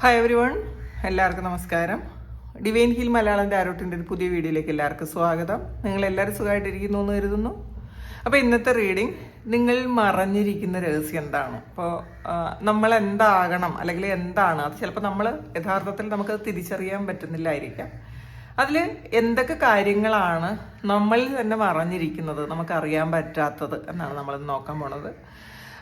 Hi every one എല്ലാവർക്കും നമസ്കാരം. Divine hill Malayalam ആരോട്ടിന്റെ ഒരു പുതിയ വീഡിയോയിലേക്ക് എല്ലാവർക്കും സ്വാഗതം. നിങ്ങൾ എല്ലാവരും സുഖമായിട്ടിരിക്കുന്നു എന്ന് കരുതുന്നു. അപ്പോൾ ഇന്നത്തെ റീഡിംഗ് നിങ്ങൾ മറഞ്ഞിരിക്കുന്ന രഹസ്യം എന്താണ്? അപ്പോൾ നമ്മൾ എന്താകണം? അല്ലെങ്കിൽ എന്താണ്? അത് ചിലപ്പോൾ നമ്മൾ യഥാർത്ഥത്തിൽ നമുക്ക് തിരിച്ചറിയാൻ പറ്റുന്നില്ലായിരിക്കാം. അതിൽ എന്തൊക്കെ കാര്യങ്ങളാണ് നമ്മൾ തന്നെ മറഞ്ഞിരിക്കുന്നത് നമുക്കറിയാൻ പറ്റാത്തത് എന്നാണ് നമ്മൾ നോക്കാൻ പോണത്.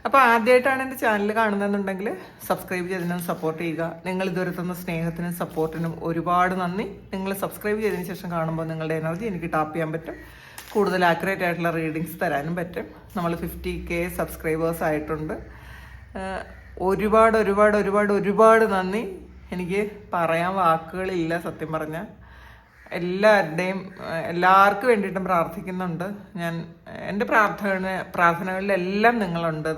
അപ്പോൾ ആദ്യമായിട്ടാണ് എന്റെ ചാനൽ കാണുന്നതെന്നുണ്ടെങ്കിൽ സബ്സ്ക്രൈബ് ചെയ്തതിനും സപ്പോർട്ട് ചെയ്യുക. നിങ്ങൾ ഇതുവരെ തന്ന സ്നേഹത്തിനും സപ്പോർട്ടിനും ഒരുപാട് നന്ദി. നിങ്ങൾ സബ്സ്ക്രൈബ് ചെയ്തതിന് ശേഷം കാണുമ്പോൾ നിങ്ങളുടെ എനർജി എനിക്ക് ടാപ്പ് ചെയ്യാൻ പറ്റും. കൂടുതൽ ആക്യുറേറ്റ് ആയിട്ടുള്ള റീഡിങ്സ് തരാനും പറ്റും. നമ്മൾ ഫിഫ്റ്റി കെ സബ്സ്ക്രൈബേഴ്സ് ആയിട്ടുണ്ട്. ഒരുപാട് ഒരുപാട് ഒരുപാട് ഒരുപാട് നന്ദി. എനിക്ക് പറയാൻ വാക്കുകളില്ല സത്യം പറഞ്ഞാൽ എല്ലാവരുടെയും എല്ലാവർക്കും വേണ്ടിയിട്ടും പ്രാർത്ഥിക്കുന്നുണ്ട്. ഞാൻ എന്റെ പ്രാർത്ഥന പ്രാർത്ഥനകളിലെല്ലാം നിങ്ങളുണ്ട്.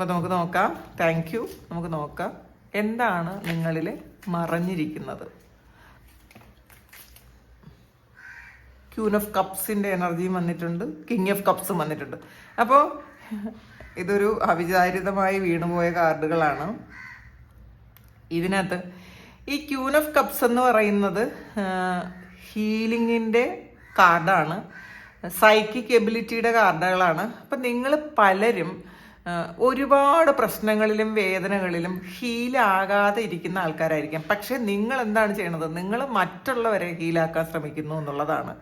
അപ്പോൾ നമുക്ക് നോക്കാം. താങ്ക് യു നമുക്ക് നോക്കാം. എന്താണ് നിങ്ങളിൽ മറഞ്ഞിരിക്കുന്നത്? ക്യൂൻ ഓഫ് കപ്സിന്റെ എനർജിയും വന്നിട്ടുണ്ട്. കിങ് ഓഫ് കപ്സും വന്നിട്ടുണ്ട്. അപ്പോൾ ഇതൊരു അവിചാരിതമായി വീണുപോയ കാർഡുകളാണ്. ഇതിനകത്ത് ഈ ക്യൂൻ ഓഫ് കപ്സ് എന്ന് പറയുന്നത് ഹീലിങ്ങിന്റെ കാർഡാണ്. സൈക്കിക് എബിലിറ്റിയുടെ കാർഡുകളാണ്. അപ്പം നിങ്ങൾ പലരും ഒരുപാട് പ്രശ്നങ്ങളിലും വേദനകളിലും ഹീലാകാതെ ഇരിക്കുന്ന ആൾക്കാരായിരിക്കാം. പക്ഷെ നിങ്ങൾ എന്താണ് ചെയ്യണത്? നിങ്ങൾ മറ്റുള്ളവരെ ഹീലാക്കാൻ ശ്രമിക്കുന്നു എന്നുള്ളതാണ്.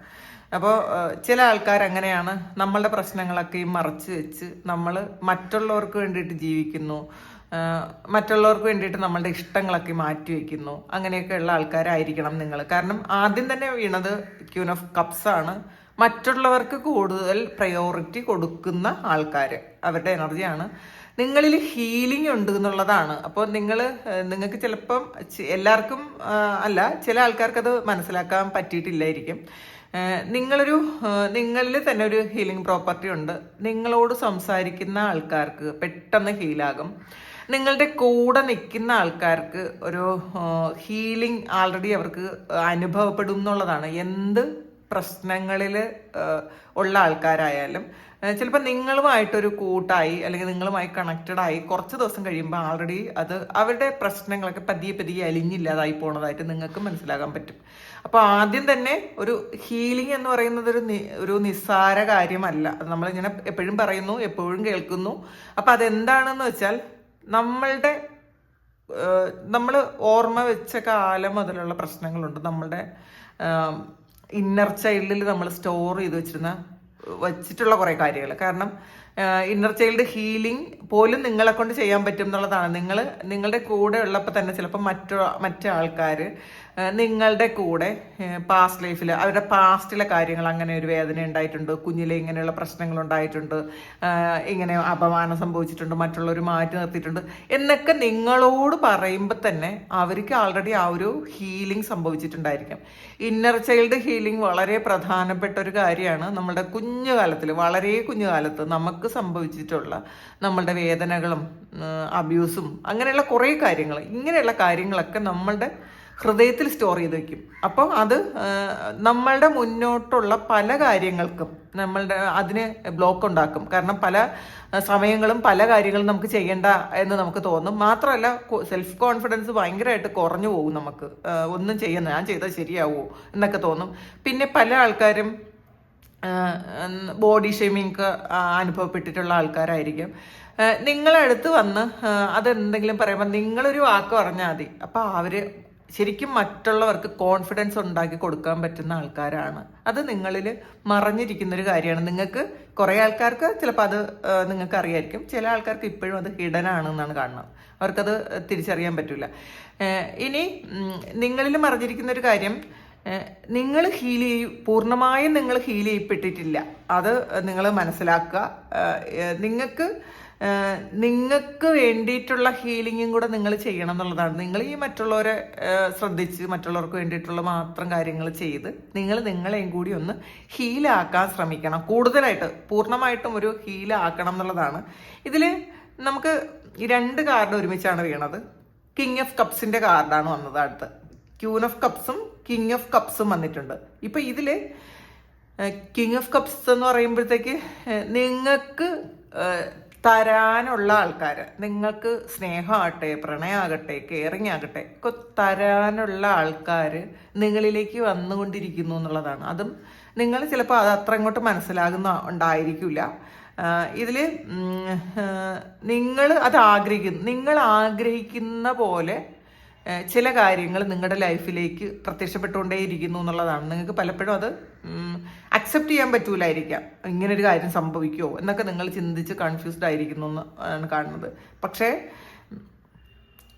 അപ്പോൾ ചില ആൾക്കാർ അങ്ങനെയാണ്. നമ്മളുടെ പ്രശ്നങ്ങളൊക്കെ ഈ മറച്ചു വെച്ച് നമ്മൾ മറ്റുള്ളവർക്ക് വേണ്ടിയിട്ട് ജീവിക്കുന്നു. മറ്റുള്ളവർക്ക് വേണ്ടിയിട്ട് നമ്മളുടെ ഇഷ്ടങ്ങളൊക്കെ മാറ്റി വെക്കുന്നു. അങ്ങനെയൊക്കെ ഉള്ള ആൾക്കാരായിരിക്കണം നിങ്ങൾ. കാരണം ആദ്യം തന്നെ വീണത് ക്യൂൻ ഓഫ് കപ്സ് ആണ് മറ്റുള്ളവർക്ക് കൂടുതൽ പ്രയോറിറ്റി കൊടുക്കുന്ന ആൾക്കാർ അവരുടെ എനർജിയാണ് നിങ്ങളിൽ ഹീലിംഗ് ഉണ്ട് എന്നുള്ളതാണ്. അപ്പോൾ നിങ്ങൾ നിങ്ങൾക്ക് ചിലപ്പം എല്ലാവർക്കും അല്ല ചില ആൾക്കാർക്ക് അത് മനസ്സിലാക്കാൻ പറ്റിയിട്ടില്ലായിരിക്കും. നിങ്ങളൊരു നിങ്ങളിൽ തന്നെ ഒരു ഹീലിംഗ് പ്രോപ്പർട്ടി ഉണ്ട്. നിങ്ങളോട് സംസാരിക്കുന്ന ആൾക്കാർക്ക് പെട്ടെന്ന് ഹീലാകും നിങ്ങളുടെ കൂടെ നിൽക്കുന്ന ആൾക്കാർക്ക് ഒരു ഹീലിംഗ് ആൾറെഡി അവർക്ക് അനുഭവപ്പെടും എന്നുള്ളതാണ്. എന്ത് പ്രശ്നങ്ങളിൽ ഉള്ള ആൾക്കാരായാലും ചിലപ്പോൾ നിങ്ങളുമായിട്ടൊരു കൂട്ടായി അല്ലെങ്കിൽ നിങ്ങളുമായി കണക്റ്റഡ് ആയി കുറച്ച് ദിവസം കഴിയുമ്പോൾ ആൾറെഡി അത് അവരുടെ പ്രശ്നങ്ങളൊക്കെ പതിയെ പതിയെ അലിഞ്ഞില്ലാതായി പോണതായിട്ട് നിങ്ങൾക്ക് മനസ്സിലാക്കാൻ പറ്റും. അപ്പോൾ ആദ്യം തന്നെ ഒരു ഹീലിംഗ് എന്ന് പറയുന്നത് ഒരു ഒരു നിസ്സാര കാര്യമല്ല. അത് നമ്മളിങ്ങനെ എപ്പോഴും പറയുന്നു എപ്പോഴും കേൾക്കുന്നു. അപ്പോൾ അതെന്താണെന്ന് വെച്ചാൽ നമ്മളുടെ നമ്മൾ ഓർമ്മ വെച്ച കാലം മുതലുള്ള പ്രശ്നങ്ങളുണ്ട്. നമ്മളുടെ ഇന്നർ ചൈൽഡിൽ നമ്മൾ സ്റ്റോർ ചെയ്ത് വെച്ചിരുന്ന വച്ചിട്ടുള്ള കുറേ കാര്യങ്ങൾ കാരണം ഇന്നർ ചൈൽഡ് ഹീലിംഗ് പോലും നിങ്ങളെ കൊണ്ട് ചെയ്യാൻ പറ്റും എന്നുള്ളതാണ്. നിങ്ങൾ നിങ്ങളുടെ കൂടെ ഉള്ളപ്പോൾ തന്നെ ചിലപ്പോൾ മറ്റു മറ്റു ആൾക്കാർ നിങ്ങളുടെ കൂടെ പാസ്റ്റ് ലൈഫിൽ അവരുടെ പാസ്റ്റിലെ കാര്യങ്ങൾ അങ്ങനെ ഒരു വേദന ഉണ്ടായിട്ടുണ്ട് കുഞ്ഞിലെ ഇങ്ങനെയുള്ള പ്രശ്നങ്ങൾ ഉണ്ടായിട്ടുണ്ട് ഇങ്ങനെ അപമാനം സംഭവിച്ചിട്ടുണ്ട് മറ്റുള്ളവർ മാറ്റി നിർത്തിയിട്ടുണ്ട് എന്നൊക്കെ നിങ്ങളോട് പറയുമ്പോൾ തന്നെ അവർക്ക് ആൾറെഡി ആ ഒരു ഹീലിംഗ് സംഭവിച്ചിട്ടുണ്ടായിരിക്കും. ഇന്നർ ചൈൽഡ് ഹീലിംഗ് വളരെ പ്രധാനപ്പെട്ട ഒരു കാര്യമാണ്. നമ്മുടെ കുഞ്ഞുകാലത്തിൽ വളരെ കുഞ്ഞുകാലത്ത് നമുക്ക് സംഭവിച്ചിട്ടുള്ള നമ്മളുടെ വേദനകളും അബ്യൂസും അങ്ങനെയുള്ള കുറേ കാര്യങ്ങൾ ഇങ്ങനെയുള്ള കാര്യങ്ങളൊക്കെ നമ്മളുടെ ഹൃദയത്തിൽ സ്റ്റോർ ചെയ്ത് വെക്കും. അപ്പോൾ അത് നമ്മളുടെ മുന്നോട്ടുള്ള പല കാര്യങ്ങൾക്കും നമ്മളുടെ അതിന് ബ്ലോക്ക് ഉണ്ടാക്കും. കാരണം പല സമയങ്ങളും പല കാര്യങ്ങളും നമുക്ക് ചെയ്യേണ്ട എന്ന് നമുക്ക് തോന്നും. മാത്രമല്ല സെൽഫ് കോൺഫിഡൻസ് ഭയങ്കരമായിട്ട് കുറഞ്ഞു പോകും നമുക്ക്. ഒന്നും ചെയ്യുന്ന ഞാൻ ചെയ്താൽ ശരിയാവുമോ എന്നൊക്കെ തോന്നും. പിന്നെ പല ആൾക്കാരും ബോഡി ഷേമിങ് അനുഭവപ്പെട്ടിട്ടുള്ള ആൾക്കാരായിരിക്കും. നിങ്ങളടുത്ത് വന്ന് അതെന്തെങ്കിലും പറയുമ്പോൾ നിങ്ങളൊരു വാക്ക് പറഞ്ഞാൽ മതി. അപ്പോൾ അവർ ശരിക്കും മറ്റുള്ളവർക്ക് കോൺഫിഡൻസ് ഉണ്ടാക്കി കൊടുക്കാൻ പറ്റുന്ന ആൾക്കാരാണ്. അത് നിങ്ങളിൽ മറഞ്ഞിരിക്കുന്ന ഒരു കാര്യമാണ്. നിങ്ങൾക്ക് കുറേ ആൾക്കാർക്ക് ചിലപ്പോൾ അത് നിങ്ങൾക്ക് അറിയായിരിക്കും. ചില ആൾക്കാർക്ക് ഇപ്പോഴും അത് ഹിഡൻ ആണെന്നാണ് കാണുന്നത്. അവർക്കത് തിരിച്ചറിയാൻ പറ്റില്ല ഇനി നിങ്ങളിൽ മറഞ്ഞിരിക്കുന്ന ഒരു കാര്യം നിങ്ങൾ ഹീൽ ചെയ്യും പൂർണമായും നിങ്ങൾ ഹീൽ ചെയ്യപ്പെട്ടിട്ടില്ല. അത് നിങ്ങൾ മനസ്സിലാക്കുക. നിങ്ങൾക്ക് നിങ്ങൾക്ക് വേണ്ടിയിട്ടുള്ള ഹീലിങ്ങും കൂടെ നിങ്ങൾ ചെയ്യണം എന്നുള്ളതാണ്. നിങ്ങൾ ഈ മറ്റുള്ളവരെ ശ്രദ്ധിച്ച് മറ്റുള്ളവർക്ക് വേണ്ടിയിട്ടുള്ള മാത്രം കാര്യങ്ങൾ ചെയ്ത് നിങ്ങൾ നിങ്ങളെയും കൂടി ഒന്ന് ഹീലാക്കാൻ ശ്രമിക്കണം. കൂടുതലായിട്ട് പൂർണമായിട്ടും ഒരു ഹീലാക്കണം എന്നുള്ളതാണ്. ഇതിൽ നമുക്ക് രണ്ട് കാർഡ് ഒരുമിച്ചാണ് വീണത്. കിങ് ഓഫ് കപ്സിന്റെ കാർഡാണ് വന്നത് അടുത്ത്. ക്യൂൻ ഓഫ് കപ്സും കിങ് ഓഫ് കപ്സും വന്നിട്ടുണ്ട്. ഇപ്പം ഇതിൽ കിങ് ഓഫ് കപ്സ് എന്ന് പറയുമ്പോഴത്തേക്ക് നിങ്ങൾക്ക് തരാനുള്ള ആൾക്കാർ നിങ്ങൾക്ക് സ്നേഹമാകട്ടെ പ്രണയമാകട്ടെ കെയറിങ് ആകട്ടെ ഒക്കെ തരാനുള്ള ആൾക്കാർ നിങ്ങളിലേക്ക് വന്നുകൊണ്ടിരിക്കുന്നു എന്നുള്ളതാണ്. അതും നിങ്ങൾ ചിലപ്പോൾ അത് അത്ര അങ്ങോട്ട് മനസ്സിലാകുന്ന ഉണ്ടായിരിക്കില്ല. ഇതിൽ നിങ്ങൾ അത് ആഗ്രഹിക്കുന്നു നിങ്ങൾ ആഗ്രഹിക്കുന്ന പോലെ ചില കാര്യങ്ങൾ നിങ്ങളുടെ ലൈഫിലേക്ക് പ്രത്യക്ഷപ്പെട്ടുകൊണ്ടേയിരിക്കുന്നു എന്നുള്ളതാണ്. നിങ്ങൾക്ക് പലപ്പോഴും അത് അക്സെപ്റ്റ് ചെയ്യാൻ പറ്റൂലായിരിക്കാം. ഒരു കാര്യം സംഭവിക്കുമോ എന്നൊക്കെ നിങ്ങൾ ചിന്തിച്ച് കൺഫ്യൂസ്ഡ് ആയിരിക്കുന്നു എന്ന് ആണ് കാണുന്നത്. പക്ഷേ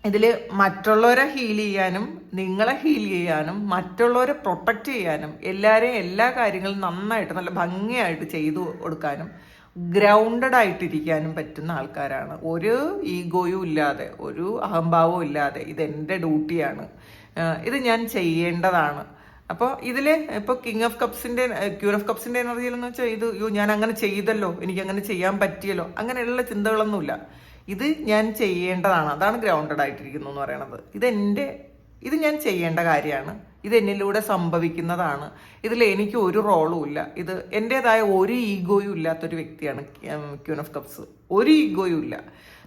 ഇതിൽ മറ്റുള്ളവരെ ഹീൽ ചെയ്യാനും നിങ്ങളെ ഹീൽ ചെയ്യാനും മറ്റുള്ളവരെ പ്രൊട്ടക്റ്റ് ചെയ്യാനും എല്ലാവരെയും എല്ലാ കാര്യങ്ങളും നന്നായിട്ട് നല്ല ഭംഗിയായിട്ട് ചെയ്തു കൊടുക്കാനും ഗ്രൗണ്ടഡ് ആയിട്ടിരിക്കാനും പറ്റുന്ന ആൾക്കാരാണ്. ഒരു ഈഗോയും ഇല്ലാതെ ഒരു അഹംഭാവവും ഇല്ലാതെ ഇതെന്റെ ഡ്യൂട്ടിയാണ്. ഇത് ഞാൻ ചെയ്യേണ്ടതാണ്. അപ്പോൾ ഇതിൽ ഇപ്പോൾ കിങ് ഓഫ് കപ്സിന്റെ ക്യൂർ ഓഫ് കപ്സിന്റെ എനർജിയിലെന്ന് വെച്ചാൽ ഇത് യോ ഞാൻ അങ്ങനെ ചെയ്തല്ലോ എനിക്ക് അങ്ങനെ ചെയ്യാൻ പറ്റിയല്ലോ അങ്ങനെയുള്ള ചിന്തകളൊന്നുമില്ല. ഇത് ഞാൻ ചെയ്യേണ്ടതാണ്. അതാണ് ഗ്രൗണ്ടഡ് ആയിട്ടിരിക്കുന്നു എന്ന് പറയണത്. ഇതെന്റെ ഇത് ഞാൻ ചെയ്യേണ്ട കാര്യമാണ്. ഇത് എന്നിലൂടെ സംഭവിക്കുന്നതാണ്. ഇതിൽ എനിക്ക് ഒരു റോളും ഇല്ല. ഇത് എന്റെതായ ഒരു ഈഗോയും ഇല്ലാത്തൊരു വ്യക്തിയാണ് ക്യൂൻ ഓഫ് കപ്സ് ഒരു ഈഗോയും ഇല്ല.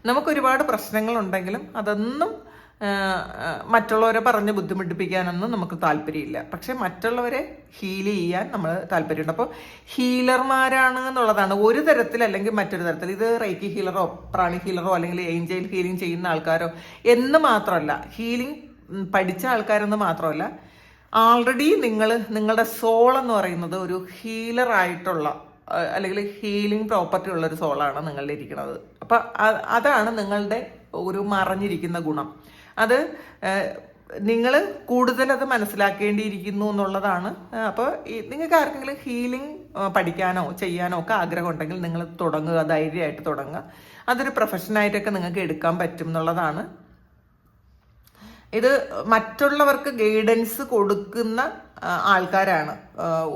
നമുക്ക് ഒരുപാട് പ്രശ്നങ്ങളുണ്ടെങ്കിലും അതൊന്നും മറ്റുള്ളവരെ പറഞ്ഞ് ബുദ്ധിമുട്ടിപ്പിക്കാനൊന്നും നമുക്ക് താല്പര്യമില്ല. പക്ഷെ മറ്റുള്ളവരെ ഹീൽ ചെയ്യാൻ നമ്മൾ താല്പര്യമുണ്ട്. അപ്പോൾ ഹീലർമാരാണ് എന്നുള്ളതാണ്. ഒരു തരത്തിൽ അല്ലെങ്കിൽ മറ്റൊരു തരത്തിൽ. ഇത് റൈക്കി ഹീലറോ പ്രാണി ഹീലറോ അല്ലെങ്കിൽ ഏഞ്ചൽ ഹീലിംഗ് ചെയ്യുന്ന ആൾക്കാരോ എന്ന് മാത്രമല്ല ഹീലിംഗ് പഠിച്ച ആൾക്കാരെന്ന് മാത്രമല്ല ആൾറെഡി നിങ്ങൾ നിങ്ങളുടെ സോൾ എന്ന് പറയുന്നത് ഒരു ഹീലർ ആയിട്ടുള്ള അല്ലെങ്കിൽ ഹീലിംഗ് പ്രോപ്പർട്ടി ഉള്ള ഒരു സോളാണ് നിങ്ങളുടെ ഇരിക്കുന്നത്. അപ്പം അതാണ് നിങ്ങളുടെ ഒരു മറഞ്ഞിരിക്കുന്ന ഗുണം. അത് നിങ്ങൾ കൂടുതൽ അത് മനസ്സിലാക്കേണ്ടിയിരിക്കുന്നു എന്നുള്ളതാണ്. അപ്പോൾ നിങ്ങൾക്ക് ആർക്കെങ്കിലും ഹീലിംഗ് പഠിക്കാനോ ചെയ്യാനോ ഒക്കെ ആഗ്രഹം ഉണ്ടെങ്കിൽ നിങ്ങൾ തുടങ്ങുക ധൈര്യമായിട്ട് തുടങ്ങുക. അതൊരു പ്രൊഫഷനായിട്ടൊക്കെ നിങ്ങൾക്ക് എടുക്കാൻ പറ്റും എന്നുള്ളതാണ് ഇത് മറ്റുള്ളവർക്ക് ഗൈഡൻസ് കൊടുക്കുന്ന ആൾക്കാരാണ്.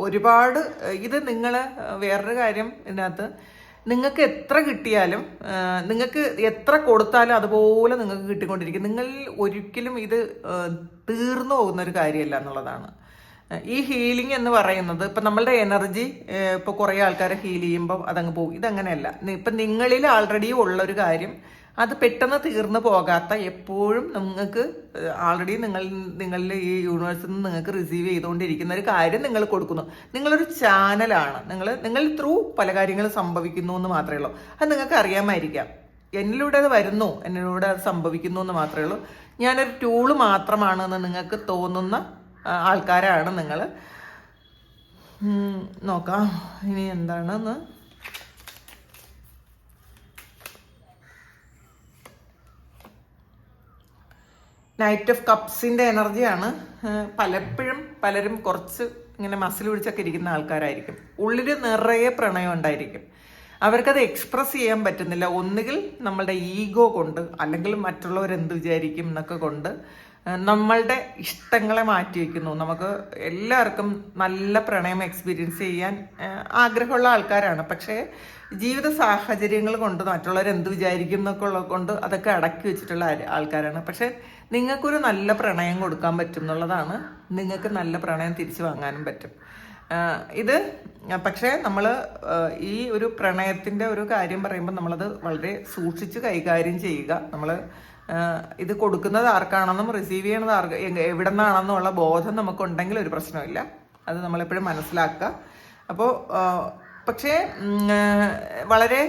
ഒരുപാട് ഇത് നിങ്ങൾ വേറൊരു കാര്യം ഇതിനകത്ത്. നിങ്ങൾക്ക് എത്ര കിട്ടിയാലും നിങ്ങൾക്ക് എത്ര കൊടുത്താലും അതുപോലെ നിങ്ങൾക്ക് കിട്ടിക്കൊണ്ടിരിക്കും. നിങ്ങൾ ഒരിക്കലും ഇത് തീർന്നു പോകുന്ന ഒരു കാര്യമല്ല എന്നുള്ളതാണ്. ഈ ഹീലിംഗ് എന്ന് പറയുന്നത് ഇപ്പം നമ്മളുടെ എനർജി ഇപ്പോൾ കുറേ ആൾക്കാരെ ഹീൽ ചെയ്യുമ്പോൾ അതങ്ങ് പോകും. ഇതങ്ങനെയല്ല. ഇപ്പം നിങ്ങളിൽ ആൾറെഡി ഉള്ള ഒരു കാര്യം അത് പെട്ടെന്ന് തീർന്നു പോകാത്ത എപ്പോഴും നിങ്ങൾക്ക് ആൾറെഡി നിങ്ങൾ നിങ്ങളുടെ ഈ യൂണിവേഴ്സിൽ നിന്ന് നിങ്ങൾക്ക് റിസീവ് ചെയ്തുകൊണ്ടിരിക്കുന്ന ഒരു കാര്യം നിങ്ങൾ കൊടുക്കുന്നു. നിങ്ങളൊരു ചാനലാണ് നിങ്ങൾ നിങ്ങൾ ത്രൂ പല കാര്യങ്ങളും സംഭവിക്കുന്നു എന്ന് മാത്രമേ ഉള്ളൂ. അത് നിങ്ങൾക്ക് അറിയാമായിരിക്കാം. എന്നിലൂടെ അത് വരുന്നു. എന്നിലൂടെ അത് സംഭവിക്കുന്നു എന്ന് മാത്രമേ ഉള്ളൂ. ഞാനൊരു ടൂൾ മാത്രമാണെന്ന് നിങ്ങൾക്ക് തോന്നുന്ന ആൾക്കാരാണ് നിങ്ങൾ നോക്കാം. ഇനി എന്താണെന്ന്? നൈറ്റ് ഓഫ് കപ്സിന്റെ എനർജിയാണ് പലപ്പോഴും പലരും കുറച്ച് ഇങ്ങനെ മസിൽ പിടിച്ചൊക്കെ ഇരിക്കുന്ന ആൾക്കാരായിരിക്കും. ഉള്ളിൽ നിറയെ പ്രണയം ഉണ്ടായിരിക്കും. അവർക്കത് എക്സ്പ്രസ് ചെയ്യാൻ പറ്റുന്നില്ല. ഒന്നുകിൽ നമ്മളുടെ ഈഗോ കൊണ്ട് അല്ലെങ്കിൽ മറ്റുള്ളവർ എന്ത് വിചാരിക്കും എന്നൊക്കെ കൊണ്ട് നമ്മളുടെ ഇഷ്ടങ്ങളെ മാറ്റി വയ്ക്കുന്നു നമുക്ക് എല്ലാവർക്കും നല്ല പ്രണയം എക്സ്പീരിയൻസ് ചെയ്യാൻ ആഗ്രഹമുള്ള ആൾക്കാരാണ്. പക്ഷേ ജീവിത സാഹചര്യങ്ങൾ കൊണ്ട് മറ്റുള്ളവർ എന്ത് വിചാരിക്കും എന്നൊക്കെ ഉള്ളത് കൊണ്ട് അതൊക്കെ അടക്കി വെച്ചിട്ടുള്ള ആൾക്കാരാണ്. പക്ഷെ നിങ്ങൾക്കൊരു നല്ല പ്രണയം കൊടുക്കാൻ പറ്റും എന്നുള്ളതാണ് നിങ്ങൾക്ക് നല്ല പ്രണയം തിരിച്ചു വാങ്ങാനും പറ്റും. ഇത് പക്ഷേ നമ്മൾ ഈ ഒരു പ്രണയത്തിന്റെ ഒരു കാര്യം പറയുമ്പോൾ നമ്മളത് വളരെ സൂക്ഷിച്ച് കൈകാര്യം ചെയ്യുക. നമ്മൾ ഇത് കൊടുക്കുന്നത് ആർക്കാണെന്നും റിസീവ് ചെയ്യണത് ആർക്ക് എവിടെ നിന്നാണെന്നുള്ള ബോധം നമുക്കുണ്ടെങ്കിൽ ഒരു പ്രശ്നമില്ല അത് നമ്മളെപ്പോഴും മനസ്സിലാക്കുക. അപ്പോൾ പക്ഷേ വളരെ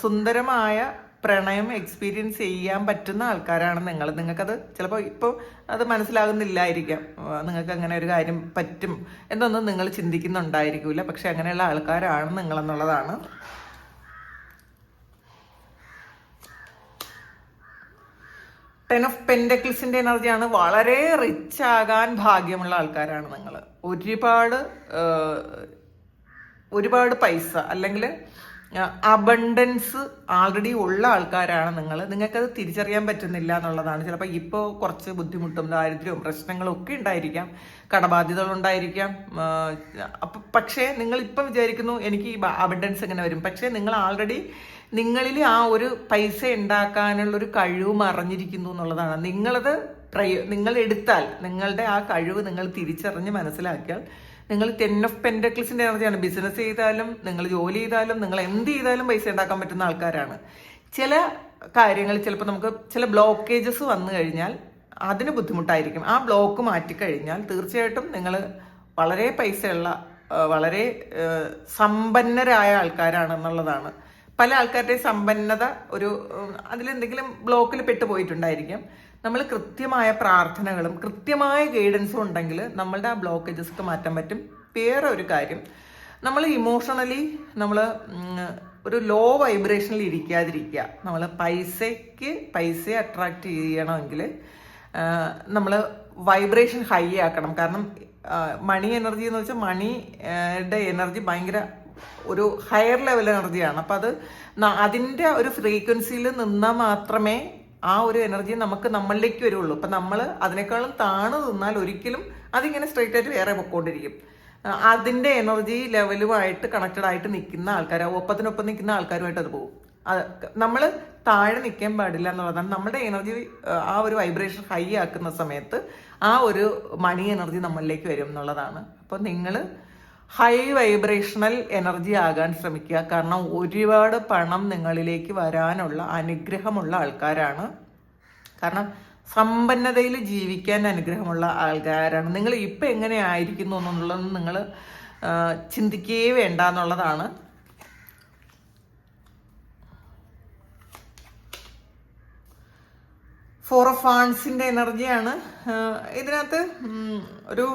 സുന്ദരമായ പ്രണയം എക്സ്പീരിയൻസ് ചെയ്യാൻ പറ്റുന്ന ആൾക്കാരാണ് നിങ്ങൾ. നിങ്ങൾക്കത് ചിലപ്പോൾ ഇപ്പോൾ അത് മനസ്സിലാകുന്നില്ലായിരിക്കാം. നിങ്ങൾക്ക് അങ്ങനെ ഒരു കാര്യം പറ്റും എന്നൊന്നും നിങ്ങൾ ചിന്തിക്കുന്നുണ്ടായിരിക്കില്ല പക്ഷെ അങ്ങനെയുള്ള ആൾക്കാരാണ് നിങ്ങളെന്നുള്ളതാണ്. ടെൻ ഓഫ് പെൻഡക്കിൾസിന്റെ എനർജിയാണ് വളരെ റിച്ച് ആകാൻ ഭാഗ്യമുള്ള ആൾക്കാരാണ് നിങ്ങൾ. ഒരുപാട് ഒരുപാട് പൈസ അല്ലെങ്കിൽ അബണ്ടൻസ് ആൾറെഡി ഉള്ള ആൾക്കാരാണ് നിങ്ങൾ നിങ്ങൾക്കത് തിരിച്ചറിയാൻ പറ്റുന്നില്ല എന്നുള്ളതാണ്. ചിലപ്പോൾ ഇപ്പോൾ കുറച്ച് ബുദ്ധിമുട്ടും ദാരിദ്ര്യവും പ്രശ്നങ്ങളും ഒക്കെ ഉണ്ടായിരിക്കാം. കടബാധ്യതകളുണ്ടായിരിക്കാം അപ്പം പക്ഷേ നിങ്ങൾ ഇപ്പം വിചാരിക്കുന്നു എനിക്ക് ഈ അബണ്ടൻസ് എങ്ങനെ വരും. പക്ഷേ നിങ്ങൾ ആൾറെഡി നിങ്ങളിൽ ആ ഒരു പൈസ ഉണ്ടാക്കാനുള്ള ഒരു കഴിവ് മറഞ്ഞിരിക്കുന്നു എന്നുള്ളതാണ്. നിങ്ങളത് പ്രയോ നിങ്ങൾ എടുത്താൽ നിങ്ങളുടെ ആ കഴിവ് നിങ്ങൾ തിരിച്ചറിഞ്ഞ് മനസ്സിലാക്കിയാൽ നിങ്ങൾ ടെൻ ഓഫ് പെൻഡക്ലിസിന്റെ എനർജിയാണ് ബിസിനസ് ചെയ്താലും നിങ്ങൾ ജോലി ചെയ്താലും നിങ്ങൾ എന്ത് ചെയ്താലും പൈസ ഉണ്ടാക്കാൻ പറ്റുന്ന ആൾക്കാരാണ്. ചില കാര്യങ്ങൾ ചിലപ്പോൾ നമുക്ക് ചില ബ്ലോക്കേജസ് വന്നു കഴിഞ്ഞാൽ അതിന് ബുദ്ധിമുട്ടായിരിക്കും. ആ ബ്ലോക്ക് മാറ്റിക്കഴിഞ്ഞാൽ തീർച്ചയായിട്ടും നിങ്ങൾ വളരെ പൈസയുള്ള വളരെ സമ്പന്നരായ ആൾക്കാരാണെന്നുള്ളതാണ്. പല ആൾക്കാരുടെയും സമ്പന്നത ഒരു അതിലെന്തെങ്കിലും ബ്ലോക്കിൽ പെട്ടുപോയിട്ടുണ്ടായിരിക്കും. നമ്മൾ കൃത്യമായ പ്രാർത്ഥനകളും കൃത്യമായ ഗൈഡൻസും ഉണ്ടെങ്കിൽ നമ്മളുടെ ആ ബ്ലോക്കേജസ് മാറ്റാൻ പറ്റും. വേറെ ഒരു കാര്യം നമ്മൾ ഇമോഷണലി നമ്മൾ ഒരു ലോ വൈബ്രേഷനിൽ ഇരിക്കാതിരിക്കുക. നമ്മൾ പൈസയ്ക്ക് പൈസ അട്രാക്റ്റ് ചെയ്യണമെങ്കിൽ നമ്മൾ വൈബ്രേഷൻ ഹൈ ആക്കണം. കാരണം മണി എനർജി എന്ന് വെച്ചാൽ മണിയുടെ എനർജി ഭയങ്കര ഒരു ഹയർ ലെവൽ എനർജിയാണ് അപ്പം അത് അതിന്റെ ഒരു ഫ്രീക്വൻസിയിൽ നിന്നാൽ മാത്രമേ ആ ഒരു എനർജി നമുക്ക് നമ്മളിലേക്ക് വരുള്ളൂ. അപ്പം നമ്മൾ അതിനേക്കാളും താണു നിന്നാൽ ഒരിക്കലും അതിങ്ങനെ സ്ട്രെയിറ്റ് ആയിട്ട് വേറെ പൊക്കോണ്ടിരിക്കും. അതിന്റെ എനർജി ലെവലുമായിട്ട് കണക്റ്റഡ് ആയിട്ട് നിൽക്കുന്ന ആൾക്കാർ ഒപ്പത്തിനൊപ്പം നിൽക്കുന്ന ആൾക്കാരുമായിട്ട് അത് പോകും. നമ്മൾ താഴെ നിൽക്കാൻ പാടില്ല എന്നുള്ളതാണ് നമ്മുടെ എനർജി ആ ഒരു വൈബ്രേഷൻ ഹൈ ആക്കുന്ന സമയത്ത് ആ ഒരു മണി എനർജി നമ്മളിലേക്ക് വരും എന്നുള്ളതാണ്. അപ്പോൾ നിങ്ങൾ ഹൈ വൈബ്രേഷണൽ എനർജി ആകാൻ ശ്രമിക്കുക. കാരണം ഒരുപാട് പണം നിങ്ങളിലേക്ക് വരാനുള്ള അനുഗ്രഹമുള്ള ആൾക്കാരാണ്. കാരണം സമ്പന്നതയിൽ ജീവിക്കാൻ അനുഗ്രഹമുള്ള ആൾക്കാരാണ്. നിങ്ങൾ ഇപ്പം എങ്ങനെ ആയിരിക്കുന്നു എന്നുള്ളത് നിങ്ങൾ ചിന്തിക്കേ വേണ്ട എന്നുള്ളതാണ്. ഫോർ ഓഫ് ആൺസിന്റെ എനർജിയാണ് ഇതിനകത്ത് ഒരു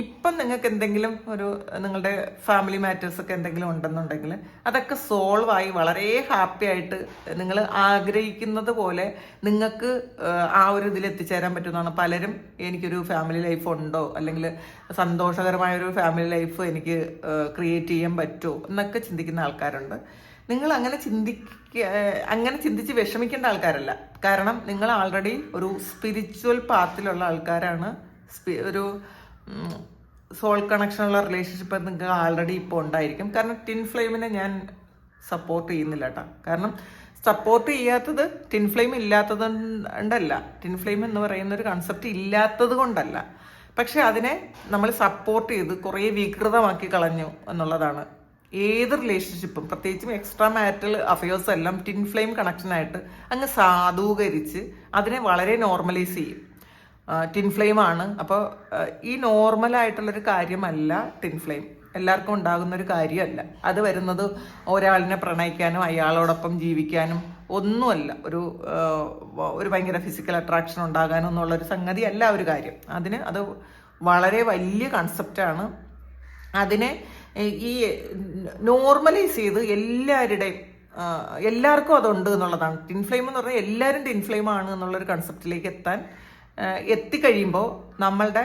ഇപ്പം നിങ്ങൾക്ക് എന്തെങ്കിലും ഒരു നിങ്ങളുടെ ഫാമിലി മാറ്റേഴ്സ് ഒക്കെ എന്തെങ്കിലും ഉണ്ടെന്നുണ്ടെങ്കിൽ അതൊക്കെ സോൾവ് ആയി വളരെ ഹാപ്പി ആയിട്ട് നിങ്ങൾ ആഗ്രഹിക്കുന്നത് പോലെ നിങ്ങൾക്ക് ആ ഒരു ഇതിൽ എത്തിച്ചേരാൻ പറ്റുന്നതാണ്. പലരും എനിക്കൊരു ഫാമിലി ലൈഫ് ഉണ്ടോ? അല്ലെങ്കിൽ സന്തോഷകരമായ ഒരു ഫാമിലി ലൈഫ് എനിക്ക് ക്രിയേറ്റ് ചെയ്യാൻ പറ്റുമോ എന്നൊക്കെ ചിന്തിക്കുന്ന ആൾക്കാരുണ്ട്. നിങ്ങൾ അങ്ങനെ ചിന്തിക്ക അങ്ങനെ ചിന്തിച്ച് വിഷമിക്കേണ്ട ആൾക്കാരല്ല. കാരണം നിങ്ങൾ ആൾറെഡി ഒരു സ്പിരിച്വൽ പാത്തിലുള്ള ആൾക്കാരാണ്. ഒരു സോൾ കണക്ഷനുള്ള റിലേഷൻഷിപ്പ് നിങ്ങൾക്ക് ആൾറെഡി ഇപ്പോൾ ഉണ്ടായിരിക്കും. കാരണം ടിൻ ഫ്ലെയിമിനെ ഞാൻ സപ്പോർട്ട് ചെയ്യുന്നില്ല കേട്ടോ കാരണം സപ്പോർട്ട് ചെയ്യാത്തത് ടിൻ ഫ്ലെയിം ഇല്ലാത്തത് കൊണ്ടല്ല. ടിൻ ഫ്ലെയിം എന്ന് പറയുന്ന ഒരു കൺസെപ്റ്റ് ഇല്ലാത്തത് കൊണ്ടല്ല. പക്ഷെ അതിനെ നമ്മൾ സപ്പോർട്ട് ചെയ്ത് കുറേ വികൃതമാക്കി കളഞ്ഞു എന്നുള്ളതാണ്. ഏത് റിലേഷൻഷിപ്പും പ്രത്യേകിച്ചും എക്സ്ട്രാ മാരിറ്റൽ അഫയേഴ്സ് എല്ലാം ടിൻ ഫ്ലെയിം കണക്ഷനായിട്ട് അങ്ങ് സാധൂകരിച്ച് അതിനെ വളരെ നോർമലൈസ് ചെയ്യും. ടിൻ ഫ്ലെയിം ആണ്. അപ്പോൾ ഈ നോർമൽ ആയിട്ടുള്ളൊരു കാര്യമല്ല ടിൻ ഫ്ലെയിം എല്ലാവർക്കും ഉണ്ടാകുന്ന ഒരു കാര്യമല്ല. അത് വരുന്നത് ഒരാളിനെ പ്രണയിക്കാനും അയാളോടൊപ്പം ജീവിക്കാനും ഒന്നുമല്ല. ഒരു ഒരു ഭയങ്കര ഫിസിക്കൽ അട്രാക്ഷൻ ഉണ്ടാകാനും എന്നുള്ളൊരു സംഗതി അല്ല ഒരു കാര്യം. അതിന് അത് വളരെ വലിയ കൺസെപ്റ്റാണ് അതിനെ ഈ നോർമലൈസ് ചെയ്ത് എല്ലാവരുടെയും എല്ലാവർക്കും അതുണ്ട് എന്നുള്ളതാണ്. ടിൻഫ്ലെയിം എന്ന് പറഞ്ഞാൽ എല്ലാവരും ടിൻഫ്ലെയിം ആണ് എന്നുള്ളൊരു കൺസെപ്റ്റിലേക്ക് എത്താൻ എത്തിക്കഴിയുമ്പോൾ നമ്മളുടെ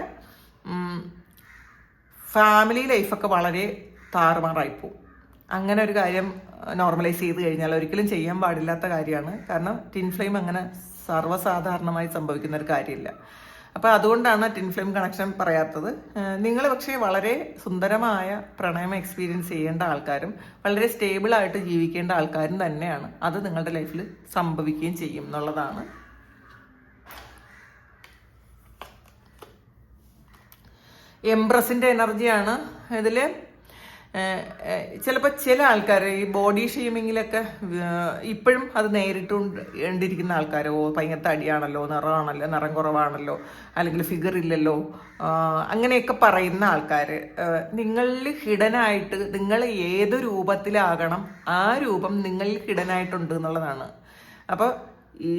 ഫാമിലി ലൈഫൊക്കെ വളരെ താറുമാറായി പോകും അങ്ങനെ ഒരു കാര്യം നോർമലൈസ് ചെയ്ത് കഴിഞ്ഞാൽ ഒരിക്കലും ചെയ്യാൻ പാടില്ലാത്ത കാര്യമാണ്. കാരണം ടിൻ ഫ്ലെയിം അങ്ങനെ സർവസാധാരണമായി സംഭവിക്കുന്ന ഒരു കാര്യമില്ല. അപ്പോൾ അതുകൊണ്ടാണ് ടിൻ ഫ്ലെയിം കണക്ഷൻ പറയാത്തത്. നിങ്ങൾ പക്ഷേ വളരെ സുന്ദരമായ പ്രണയം എക്സ്പീരിയൻസ് ചെയ്യേണ്ട ആൾക്കാരും വളരെ സ്റ്റേബിളായിട്ട് ജീവിക്കേണ്ട ആൾക്കാരും തന്നെയാണ് അത് നിങ്ങളുടെ ലൈഫിൽ സംഭവിക്കുകയും ചെയ്യും എന്നുള്ളതാണ് എംബ്രസിന്റെ എനർജിയാണ് ഇതിൽ ചിലപ്പോൾ ചില ആൾക്കാർ ഈ ബോഡി ഷെയ്മിങ്ങിലൊക്കെ ഇപ്പോഴും അത് നേരിട്ടുകൊണ്ടിരിക്കുന്ന ആൾക്കാർ ഓ ഭയങ്കര തടിയാണല്ലോ നിറമാണല്ലോ നിറം കുറവാണല്ലോ അല്ലെങ്കിൽ ഫിഗർ ഇല്ലല്ലോ അങ്ങനെയൊക്കെ പറയുന്ന ആൾക്കാർ നിങ്ങളിൽ ഹിഡനായിട്ട് നിങ്ങൾ ഏത് രൂപത്തിലാകണം ആ രൂപം നിങ്ങളിൽ ഹിഡനായിട്ടുണ്ട് എന്നുള്ളതാണ്. അപ്പോൾ ഈ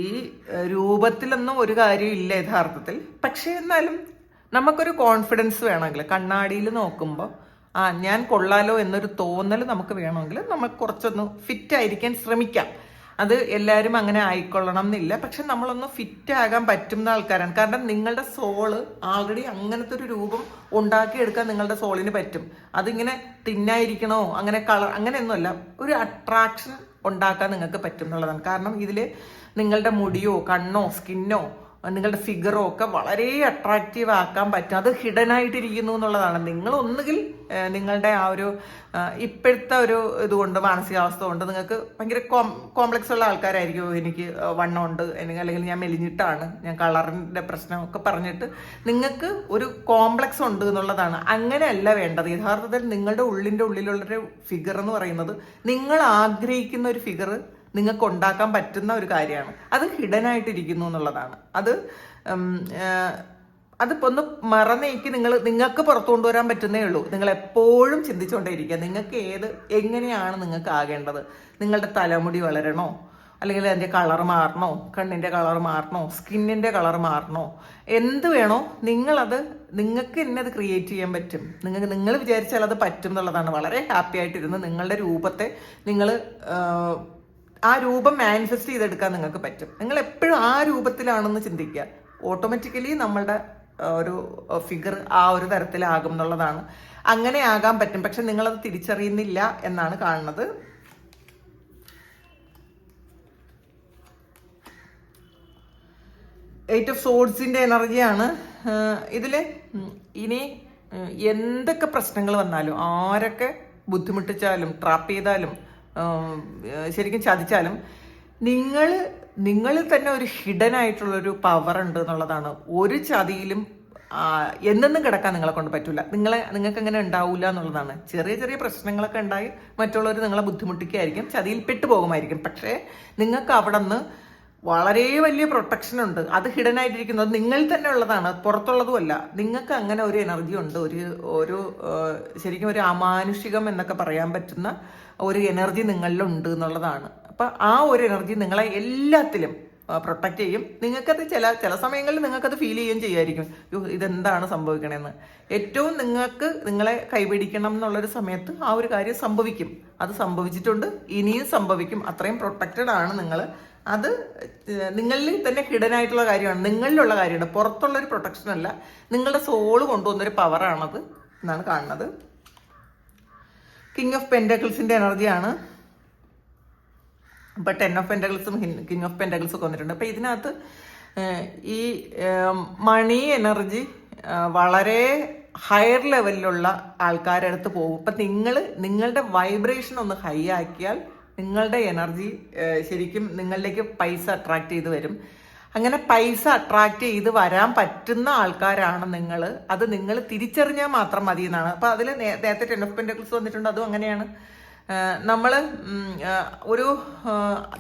രൂപത്തിലൊന്നും ഒരു കാര്യം ഇല്ല യഥാർത്ഥത്തിൽ. പക്ഷേ എന്നാലും നമുക്കൊരു കോൺഫിഡൻസ് വേണമെങ്കിൽ കണ്ണാടിയിൽ നോക്കുമ്പോൾ ആ ഞാൻ കൊള്ളാലോ എന്നൊരു തോന്നൽ നമുക്ക് വേണമെങ്കിൽ നമ്മൾ കുറച്ചൊന്ന് ഫിറ്റ് ആയിരിക്കാൻ ശ്രമിക്കാം. അത് എല്ലാവരും അങ്ങനെ ആയിക്കൊള്ളണം എന്നില്ല. പക്ഷെ നമ്മളൊന്ന് ഫിറ്റ് ആകാൻ പറ്റുന്ന ആൾക്കാരാണ്. കാരണം നിങ്ങളുടെ സോൾ ആൾറെഡി അങ്ങനത്തെ ഒരു രൂപം ഉണ്ടാക്കിയെടുക്കാൻ നിങ്ങളുടെ സോളിന് പറ്റും. അതിങ്ങനെ തിന്നായിരിക്കണോ അങ്ങനെ കളർ അങ്ങനെയൊന്നുമല്ല. ഒരു അട്രാക്ഷൻ ഉണ്ടാക്കാൻ നിങ്ങൾക്ക് പറ്റും എന്നുള്ളതാണ്. കാരണം ഇതിൽ നിങ്ങളുടെ മുടിയോ കണ്ണോ സ്കിന്നോ നിങ്ങളുടെ ഫിഗറോ ഒക്കെ വളരെ അട്രാക്റ്റീവ് ആക്കാൻ പറ്റും. അത് ഹിഡൻ ആയിട്ടിരിക്കുന്നു എന്നുള്ളതാണ്. നിങ്ങൾ ഒന്നുകിൽ നിങ്ങളുടെ ആ ഒരു ഇപ്പോഴത്തെ ഒരു ഇതുകൊണ്ട് മാനസികാവസ്ഥ കൊണ്ട് നിങ്ങൾക്ക് ഭയങ്കര കോംപ്ലക്സ് ഉള്ള ആൾക്കാരായിരിക്കും എനിക്ക് വണ്ണം ഉണ്ട്. എനിക്ക് അല്ലെങ്കിൽ ഞാൻ മെലിഞ്ഞിട്ടാണ്. ഞാൻ കളറിന്റെ പ്രശ്നമൊക്കെ പറഞ്ഞിട്ട് നിങ്ങൾക്ക് ഒരു കോംപ്ലക്സ് ഉണ്ട് എന്നുള്ളതാണ്. അങ്ങനെയല്ല വേണ്ടത്. യഥാർത്ഥത്തിൽ നിങ്ങളുടെ ഉള്ളിന്റെ ഉള്ളിലുള്ളൊരു ഫിഗർ എന്ന് പറയുന്നത് നിങ്ങൾ ആഗ്രഹിക്കുന്ന ഒരു ഫിഗർ നിങ്ങൾക്ക് ഉണ്ടാക്കാൻ പറ്റുന്ന ഒരു കാര്യമാണ്. അത് ഹിഡൻ ആയിട്ടിരിക്കുന്നു എന്നുള്ളതാണ്. അത് അതിപ്പോ ഒന്ന് മറന്നേക്ക് നിങ്ങൾ നിങ്ങൾക്ക് പുറത്തു കൊണ്ടുവരാൻ പറ്റുന്നേ ഉള്ളൂ. നിങ്ങൾ എപ്പോഴും ചിന്തിച്ചുകൊണ്ടേയിരിക്കുക. നിങ്ങൾക്ക് ഏത് എങ്ങനെയാണ് നിങ്ങൾക്ക് ആകേണ്ടത്? നിങ്ങളുടെ തലമുടി വളരണോ? അല്ലെങ്കിൽ അതിന്റെ കളർ മാറണോ? കണ്ണിന്റെ കളർ മാറണോ? സ്കിന്നിന്റെ കളർ മാറണോ? എന്ത് വേണോ നിങ്ങളത് നിങ്ങൾക്ക് എന്നെ അത് ക്രിയേറ്റ് ചെയ്യാൻ പറ്റും. നിങ്ങൾക്ക് നിങ്ങൾ വിചാരിച്ചാൽ അത് പറ്റും എന്നുള്ളതാണ്. വളരെ ഹാപ്പി ആയിട്ടിരുന്ന് നിങ്ങളുടെ രൂപത്തെ നിങ്ങൾ ആ രൂപം മാനിഫെസ്റ്റ് ചെയ്തെടുക്കാൻ നിങ്ങൾക്ക് പറ്റും. നിങ്ങൾ എപ്പോഴും ആ രൂപത്തിലാണെന്ന് ചിന്തിക്കുക. ഓട്ടോമാറ്റിക്കലി നമ്മളുടെ ഒരു ഫിഗർ ആ ഒരു തരത്തിലാകും എന്നുള്ളതാണ്. അങ്ങനെ ആകാൻ പറ്റും. പക്ഷെ നിങ്ങളത് തിരിച്ചറിയുന്നില്ല എന്നാണ് കാണുന്നത്. എയ്റ്റ് ഓഫ് സോഡ്സിന്റെ എനർജിയാണ് ഇതിൽ ഇനി എന്തൊക്കെ പ്രശ്നങ്ങൾ വന്നാലും ആരൊക്കെ ബുദ്ധിമുട്ടിച്ചാലും ട്രാപ്പ് ചെയ്താലും ശരിക്കും ചതിച്ചാലും നിങ്ങൾ നിങ്ങളിൽ തന്നെ ഒരു ഹിഡൻ ആയിട്ടുള്ളൊരു പവർ ഉണ്ട് എന്നുള്ളതാണ്. ഒരു ചതിയിലും എന്നെന്നും കിടക്കാൻ നിങ്ങളെ കൊണ്ട് പറ്റില്ല നിങ്ങളെ നിങ്ങൾക്ക് അങ്ങനെ ഉണ്ടാവില്ല എന്നുള്ളതാണ്. ചെറിയ ചെറിയ പ്രശ്നങ്ങളൊക്കെ ഉണ്ടായി മറ്റുള്ളവർ നിങ്ങളെ ബുദ്ധിമുട്ടിക്കുകയായിരിക്കും ചതിയിൽ പെട്ടു പോകുമായിരിക്കും. പക്ഷേ നിങ്ങൾക്ക് അവിടെ നിന്ന് വളരെ വലിയ പ്രൊട്ടക്ഷൻ ഉണ്ട്. അത് ഹിഡൻ ആയിട്ടിരിക്കുന്നത് നിങ്ങൾ തന്നെ ഉള്ളതാണ്. പുറത്തുള്ളതുമല്ല. നിങ്ങൾക്ക് അങ്ങനെ ഒരു എനർജി ഉണ്ട്. ഒരു ഒരു ശരിക്കും ഒരു അമാനുഷികം എന്നൊക്കെ പറയാൻ പറ്റുന്ന ഒരു എനർജി നിങ്ങളിലുണ്ട് എന്നുള്ളതാണ്. അപ്പൊ ആ ഒരു എനർജി നിങ്ങളെ എല്ലാത്തിലും പ്രൊട്ടക്റ്റ് ചെയ്യും. നിങ്ങൾക്കത് ചില ചില സമയങ്ങളിൽ നിങ്ങൾക്കത് ഫീൽ ചെയ്യുകയും ചെയ്യുമായിരിക്കും ഇതെന്താണ് സംഭവിക്കണമെന്ന് ഏറ്റവും നിങ്ങൾക്ക് നിങ്ങളെ കൈപിടിക്കണം എന്നുള്ളൊരു സമയത്ത് ആ ഒരു കാര്യം സംഭവിക്കും. അത് സംഭവിച്ചിട്ടുണ്ട്. ഇനിയും സംഭവിക്കും. അത്രയും പ്രൊട്ടക്റ്റഡ് ആണ് നിങ്ങൾ അത് നിങ്ങളിൽ തന്നെ ഹിഡൻ ആയിട്ടുള്ള കാര്യമാണ്. നിങ്ങളിലുള്ള കാര്യമാണ്. പുറത്തുള്ള ഒരു പ്രൊട്ടക്ഷൻ അല്ല. നിങ്ങളുടെ സോൾ കൊണ്ടുവന്നൊരു പവറാണത് എന്നാണ് കാണുന്നത്. കിങ് ഓഫ് പെൻഡക്കിൾസിന്റെ എനർജിയാണ് ഇപ്പൊ ടെൻ ഓഫ് പെൻഡക്കിൾസും കിങ് ഓഫ് പെൻഡക്കിൾസും ഒക്കെ വന്നിട്ടുണ്ട്. അപ്പൊ ഇതിനകത്ത് ഈ മണി എനർജി വളരെ ഹയർ ലെവലിലുള്ള ആൾക്കാരടുത്ത് പോകും. ഇപ്പൊ നിങ്ങൾ നിങ്ങളുടെ വൈബ്രേഷൻ ഒന്ന് ഹൈ ആക്കിയാൽ നിങ്ങളുടെ എനർജി ശരിക്കും നിങ്ങളിലേക്ക് പൈസ അട്രാക്ട് ചെയ്ത് വരും. അങ്ങനെ പൈസ അട്രാക്ട് ചെയ്ത് വരാൻ പറ്റുന്ന ആൾക്കാരാണ് നിങ്ങൾ അത് നിങ്ങൾ തിരിച്ചറിഞ്ഞാൽ മാത്രം മതി എന്നാണ് അപ്പോൾ അതിൽ നേരത്തെ ടെൻ ഓഫ് പെൻഡക്കിൾസ് വന്നിട്ടുണ്ട്. അതും അങ്ങനെയാണ്. നമ്മൾ ഒരു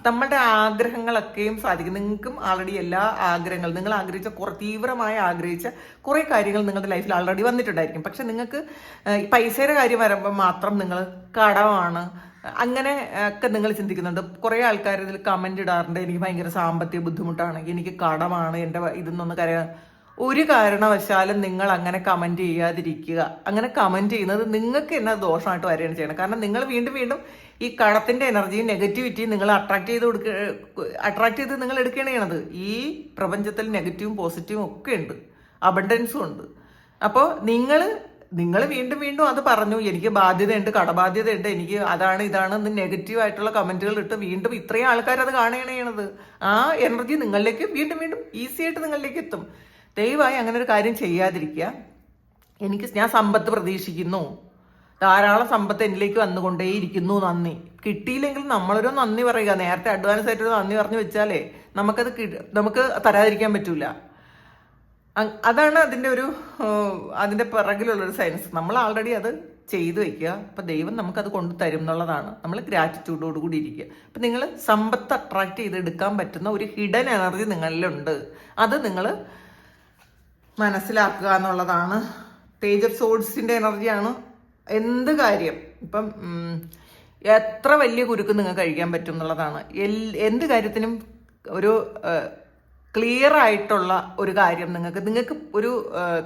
നമ്മളുടെ ആഗ്രഹങ്ങളൊക്കെയും സാധിക്കും. നിങ്ങൾക്കും ആൾറെഡി എല്ലാ ആഗ്രഹങ്ങളും നിങ്ങൾ ആഗ്രഹിച്ച കുറെ തീവ്രമായി ആഗ്രഹിച്ച കുറേ കാര്യങ്ങൾ നിങ്ങളുടെ ലൈഫിൽ ആൾറെഡി വന്നിട്ടുണ്ടായിരിക്കും. പക്ഷെ നിങ്ങൾക്ക് പൈസയുടെ കാര്യം വരുമ്പോൾ മാത്രം നിങ്ങൾ കടമാണ്. അങ്ങനെ ഒക്കെ നിങ്ങൾ ചിന്തിക്കുന്നുണ്ട്. കുറേ ആൾക്കാർ ഇതിൽ കമന്റ് ഇടാറുണ്ട്. എനിക്ക് ഭയങ്കര സാമ്പത്തിക ബുദ്ധിമുട്ടാണ് എനിക്ക് കടമാണ് എന്റെ ഇതെന്നൊന്ന് കരയാ ഒരു കാരണവശാലും നിങ്ങൾ അങ്ങനെ കമന്റ് ചെയ്യാതിരിക്കുക. അങ്ങനെ കമന്റ് ചെയ്യുന്നത് നിങ്ങൾക്ക് എന്നെ ദോഷമായിട്ട് വരികയാണ് ചെയ്യണം. കാരണം നിങ്ങൾ വീണ്ടും വീണ്ടും ഈ കടത്തിന്റെ എനർജിയും നെഗറ്റിവിറ്റിയും നിങ്ങൾ അട്രാക്ട് ചെയ്ത് കൊടുക്ക അട്രാക്ട് ചെയ്ത് നിങ്ങൾ എടുക്കുകയാണ് ചെയ്യണത്. ഈ പ്രപഞ്ചത്തിൽ നെഗറ്റീവും പോസിറ്റീവും ഒക്കെ ഉണ്ട്. അബണ്ടൻസും ഉണ്ട്. അപ്പോൾ നിങ്ങൾ നിങ്ങൾ വീണ്ടും വീണ്ടും അത് പറഞ്ഞു. എനിക്ക് ബാധ്യതയുണ്ട് കടബാധ്യതയുണ്ട്. എനിക്ക് അതാണ് ഇതാണ് എന്ന് നെഗറ്റീവ് ആയിട്ടുള്ള കമന്റുകൾ ഇട്ട് വീണ്ടും ഇത്രയും ആൾക്കാർ അത് കാണുകയാണ് ചെയ്യണത്. ആ എനർജി നിങ്ങളിലേക്ക് വീണ്ടും വീണ്ടും ഈസി ആയിട്ട് നിങ്ങളിലേക്ക് എത്തും. ദയവായി അങ്ങനെ ഒരു കാര്യം ചെയ്യാതിരിക്കുക. എനിക്ക് ഞാൻ സമ്പത്ത് പ്രതീക്ഷിക്കുന്നു. ധാരാളം സമ്പത്ത് എന്നിലേക്ക് വന്നുകൊണ്ടേയിരിക്കുന്നു. നന്ദി. കിട്ടിയില്ലെങ്കിൽ നമ്മളൊരു നന്ദി പറയുക. നേരത്തെ അഡ്വാൻസ് ആയിട്ടൊരു നന്ദി പറഞ്ഞു വെച്ചാലേ നമുക്കത് നമുക്ക് തരാതിരിക്കാൻ പറ്റൂല. അതാണ് അതിന്റെ ഒരു അതിന്റെ പിറകിലുള്ള പിറകിലുള്ളൊരു സയൻസ് നമ്മൾ ആൾറെഡി അത് ചെയ്തു വയ്ക്കുക അപ്പം ദൈവം നമുക്കത് കൊണ്ടു തരും എന്നുള്ളതാണ്. നമ്മൾ ഗ്രാറ്റിറ്റ്യൂഡോട് കൂടി ഇരിക്കുക. അപ്പം നിങ്ങൾ സമ്പത്ത് അട്രാക്റ്റ് ചെയ്തെടുക്കാൻ പറ്റുന്ന ഒരു ഹിഡൻ എനർജി നിങ്ങളിലുണ്ട്. അത് നിങ്ങൾ മനസ്സിലാക്കുക എന്നുള്ളതാണ്. പേജ് ഓഫ് സോഡ്സിന്റെ എനർജിയാണ് എന്ത് കാര്യം? ഇപ്പം എത്ര വലിയ കുരുക്ക് നിങ്ങൾക്ക് കഴിക്കാൻ പറ്റും എന്നുള്ളതാണ്. എന്ത് കാര്യത്തിനും ഒരു ക്ലിയർ ആയിട്ടുള്ള ഒരു കാര്യം നിങ്ങൾക്ക്. നിങ്ങൾക്ക് ഒരു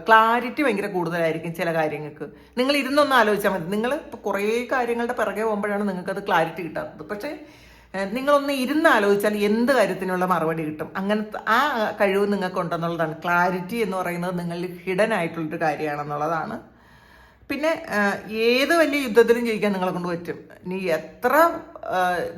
ക്ലാരിറ്റി ഭയങ്കര കൂടുതലായിരിക്കും ചില കാര്യങ്ങൾക്ക്. നിങ്ങൾ ഇരുന്നൊന്ന് ആലോചിച്ചാൽ മതി. നിങ്ങൾ ഇപ്പോൾ കുറേ കാര്യങ്ങളുടെ പിറകെ പോകുമ്പോഴാണ് നിങ്ങൾക്ക് അത് ക്ലാരിറ്റി കിട്ടാത്തത്. പക്ഷേ നിങ്ങളൊന്ന് ഇരുന്ന് ആലോചിച്ചാൽ എന്ത് കാര്യത്തിനുള്ള മറുപടി കിട്ടും? അങ്ങനത്തെ ആ കഴിവ് നിങ്ങൾക്ക് ഉണ്ടെന്നുള്ളതാണ് ക്ലാരിറ്റി എന്ന് പറയുന്നത് നിങ്ങളിൽ ഹിഡൻ ആയിട്ടുള്ളൊരു കാര്യമാണെന്നുള്ളതാണ് പിന്നെ ഏത് വലിയ യുദ്ധത്തിലും ജയിക്കാൻ നിങ്ങളെ കൊണ്ട് പറ്റും. നീ എത്ര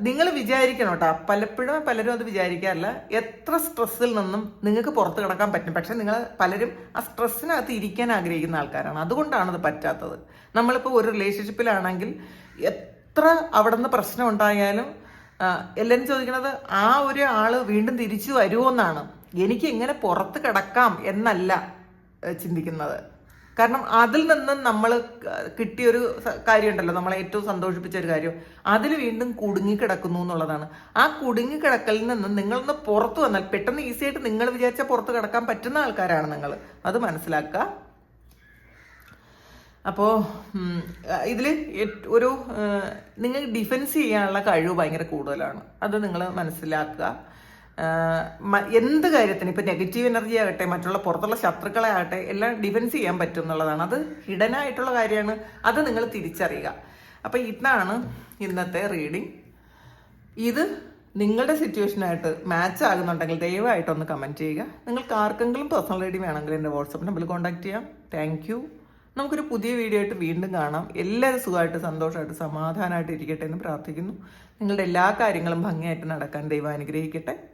നിങ്ങൾ വിചാരിക്കണം കേട്ടോ പലപ്പോഴും പലരും അത് വിചാരിക്കാറില്ല. എത്ര സ്ട്രെസ്സിൽ നിന്നും നിങ്ങൾക്ക് പുറത്ത് കിടക്കാൻ പറ്റും. പക്ഷെ നിങ്ങൾ പലരും ആ സ്ട്രെസ്സിനകത്ത് ഇരിക്കാൻ ആഗ്രഹിക്കുന്ന ആൾക്കാരാണ്. അതുകൊണ്ടാണ് അത് പറ്റാത്തത്. നമ്മളിപ്പോൾ ഒരു റിലേഷൻഷിപ്പിലാണെങ്കിൽ എത്ര അവിടെ നിന്ന് പ്രശ്നം ഉണ്ടായാലും എല്ലാവരും ചോദിക്കുന്നത് ആ ഒരു ആൾ വീണ്ടും തിരിച്ചു വരുമോ എന്നാണ്. എനിക്ക് എങ്ങനെ പുറത്ത് കിടക്കാം എന്നല്ല ചിന്തിക്കുന്നത്. കാരണം അതിൽ നിന്ന് നമ്മൾ കിട്ടിയൊരു കാര്യം കാര്യമുണ്ടല്ലോ. നമ്മളെ ഏറ്റവും സന്തോഷിപ്പിച്ച ഒരു കാര്യം. അതിൽ വീണ്ടും കുടുങ്ങിക്കിടക്കുന്നു എന്നുള്ളതാണ്. ആ കുടുങ്ങിക്കിടക്കലിൽ നിന്ന് നിങ്ങളൊന്ന് പുറത്തു വന്നാൽ പെട്ടെന്ന് ഈസി ആയിട്ട് നിങ്ങൾ വിചാരിച്ച പുറത്ത് കിടക്കാൻ പറ്റുന്ന ആൾക്കാരാണ് നിങ്ങൾ. അത് മനസ്സിലാക്കുക. അപ്പോൾ ഇതിൽ ഒരു നിങ്ങൾ ഡിഫെൻസ് ചെയ്യാനുള്ള കഴിവ് ഭയങ്കര കൂടുതലാണ്. അത് നിങ്ങൾ മനസ്സിലാക്കുക. എന്ത് കാര്യത്തിന് ഇപ്പം നെഗറ്റീവ് എനർജി ആകട്ടെ മറ്റുള്ള പുറത്തുള്ള ശത്രുക്കളെ ആകട്ടെ എല്ലാം ഡിഫെൻസ് ചെയ്യാൻ പറ്റും എന്നുള്ളതാണ് അത് ഹിഡനായിട്ടുള്ള കാര്യമാണ്. അത് നിങ്ങൾ തിരിച്ചറിയുക. അപ്പം ഇതാണ് ഇന്നത്തെ റീഡിങ് ഇത് നിങ്ങളുടെ സിറ്റുവേഷനായിട്ട് മാച്ച് ആകുന്നുണ്ടെങ്കിൽ ദയവായിട്ടൊന്ന് കമന്റ് ചെയ്യുക. നിങ്ങൾക്ക് ആർക്കെങ്കിലും പേഴ്സണൽ റീഡിംഗ് വേണമെങ്കിൽ എന്റെ വാട്സപ്പ് നമ്പറിൽ കോൺടാക്ട് ചെയ്യാം. താങ്ക് യു നമുക്കൊരു പുതിയ വീഡിയോ ആയിട്ട് വീണ്ടും കാണാം. എല്ലാവരും സുഖമായിട്ട് സന്തോഷമായിട്ട് സമാധാനമായിട്ട് ഇരിക്കട്ടെ എന്ന് പ്രാർത്ഥിക്കുന്നു. നിങ്ങളുടെ എല്ലാ കാര്യങ്ങളും ഭംഗിയായിട്ട് നടക്കാൻ ദൈവം അനുഗ്രഹിക്കട്ടെ.